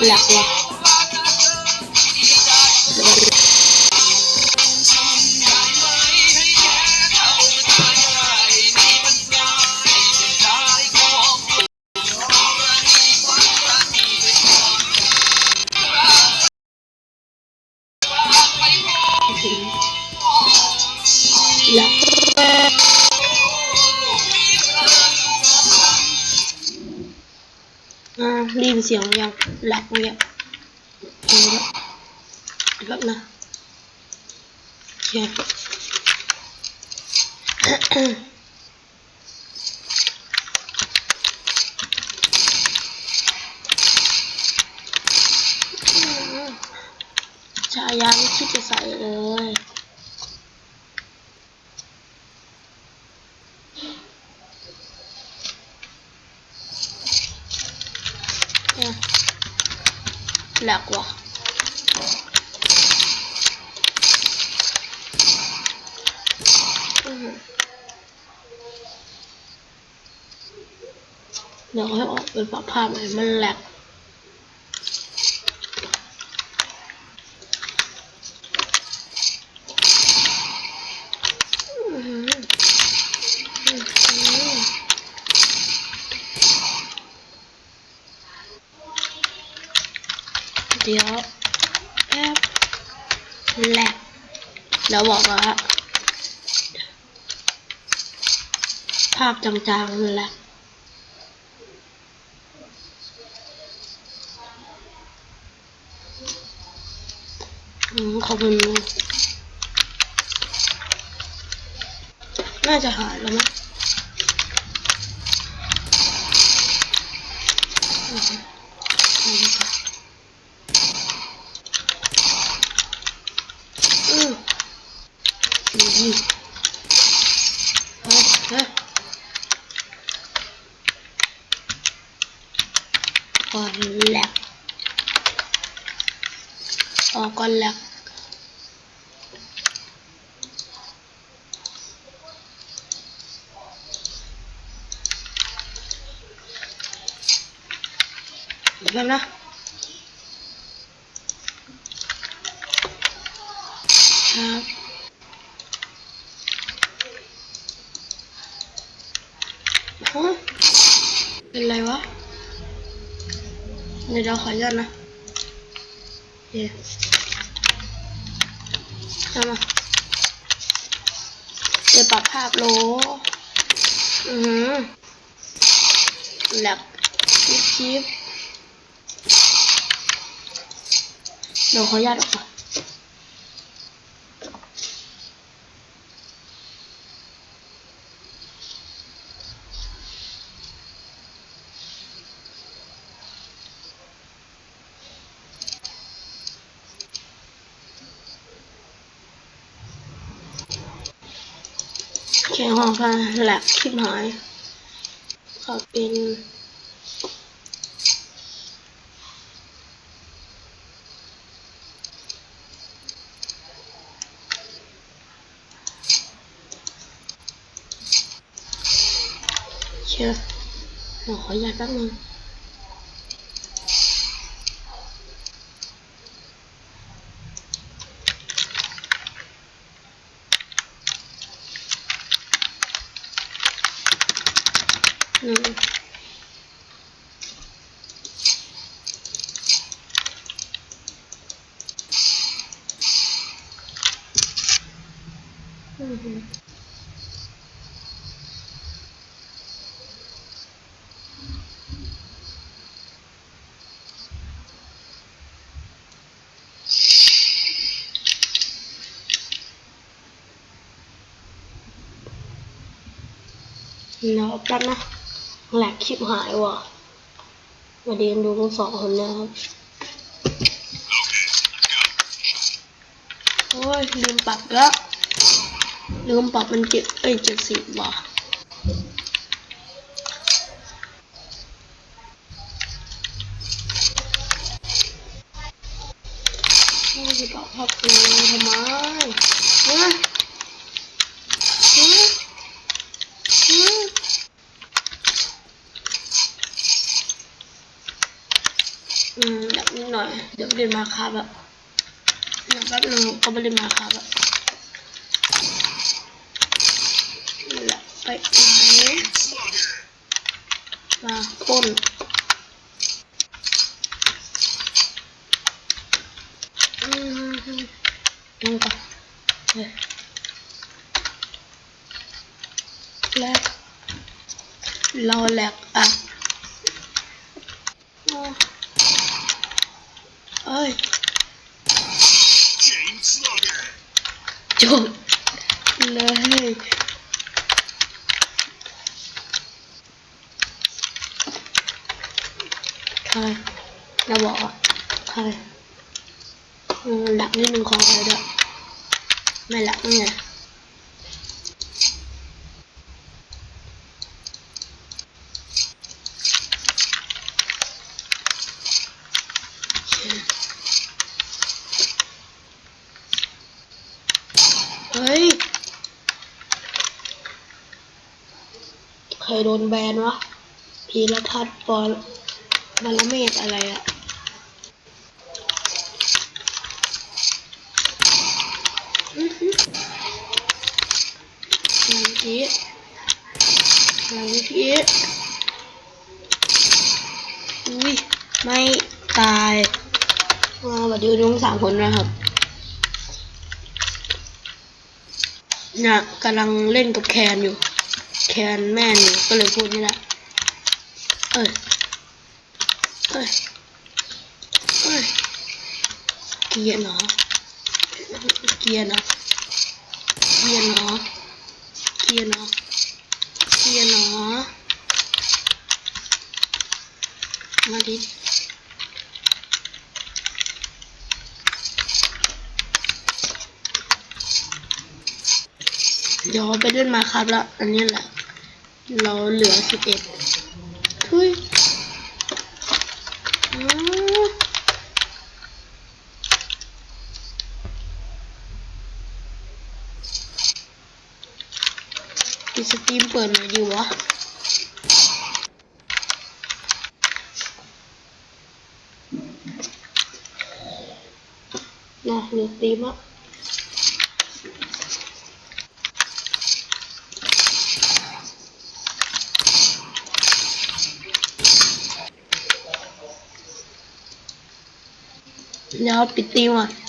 la. าได้ยินเสียงยังหลักเนี่ยเอาละแบบนะโอเค ชายาไม่คิดจะใส่เลยเนี่ยแห ลกว่ะอื้อหือเดี๋ยวให้ออกเป็นภาพใหม่มันแหลก อื้อหืออื้อหือ เดี๋ยวแป๊บแลกแล้วบอกว่าภาพจางๆนั่นแหละอืมขอบคุณน่าจะหายแล้วมั้งอืมอืมอืมอืมเฮ้ยเฮ้ย ก่อนแหลกออกก่อนแหลกเดี๋ยวแป๊บนะครับฮะเป็นไรวะ เดี๋ยวเราขออนุญาตนะโอเคเอามาเดี๋ยวปรับภาพโล อือหือแลกชิปชิปเดี๋ยวขออนุญาตออกก่อ แก่ห้องพาแหลกคลิปหาย ขอเป็นเชื่อเดี๋ยวขออนุญาตแป๊บนึง หนึ่งอือหือเดี๋ยว แหลกคลิปหายว่ะมาเดียนดูทั้งสองคนนะครับโอ้ยลืมปรับแล้วลืมปรับมันเจ็ดเอ้ยเจ็ดสิบว่ะโอ้ยจะปรับภาพกูทำไมฮะฮะฮะ อืม อยากนิดหน่อยเดี๋ยวไปเรียนมาครับแบบเดี๋ยวแป๊บนึงก็ไปเรียนมาครับแบบไปไหนมาปล้นอืมนั่งก่อนเฮ้ยแลกเราแลกอะอ๋อเอ้ย Chain Slugger. จบเลยใครจะบอกอะใครอืมหลักนิดนึงของใครด้วยไม่หลักนี่ไงเฮ้ย ใคร โดนแบนวะพีรทัศน์ปอนบารเมศอะไรอะอือหืออะไรเมื่อกี้อะไรเมื่อกี้อุ้ย ไม่ตายมาสวัสดีน้องสามคนนะครับเนี่ยกำลังเล่นกับแคนอยู่ แคนแม่หนูก็เลยพูดนี่แหละเอ้ยเอ้ยเอ้ยเกียร์เนาะเกียร์เนาะเกียร์เนาะเกียร์เนาะเกียร์เนาะมาดิเดี๋ยวไปเล่นมาครับแล้ว อันนี้แหละ เราเหลือสิบเอ็ดทุยอ๋อปิดสตรีมเปิดหน่อยดีวะนะเหลือสตรีมอะ เดี๋ยวปิดตีมก่อน